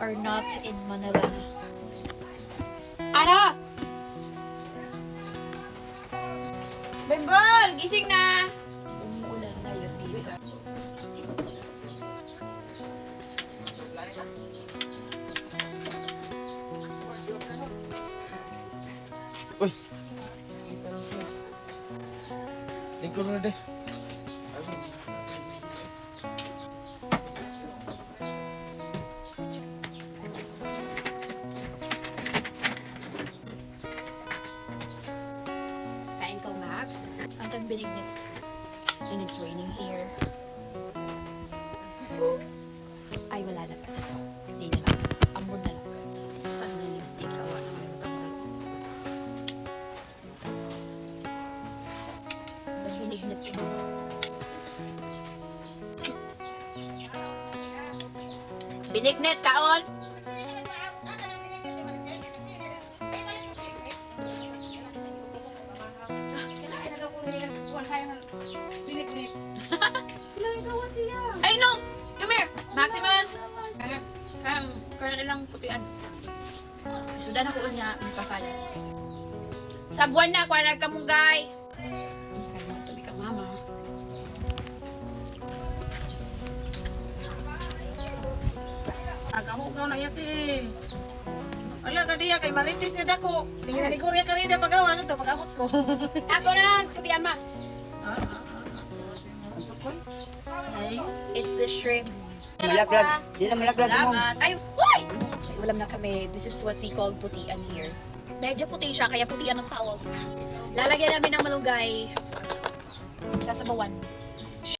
are not in Manila. Ara! Bembol! Gising na! Umuulan ngayon dito. Uy. Lingkod na deh. Binignit. And it's raining here. Ay, wala na. Hindi na lang. Ambon na lang. Saan na lipstick? Awa naman yung. Hanggang binignit siya. Binignit, kaon! Nilang putian. Sudan ako niya, may pasaya. Sa buwan na, kung nagkamunggay. Kaya tabi ka, mama. Nagahugaw na yati. Wala ka diya kay maritis nga dako. Tingnan ni Korea ka rin na pagawa ito pagabot ko. Ako na, putian ma. Ay, It's the shrimp. Malaglag. Di na malaglag mo. Salamat. Ay, ulam na kami. This is what we call putian here. Medyo puti siya, kaya putian ang tawag. Lalagyan namin ng malunggay. Sasabawan.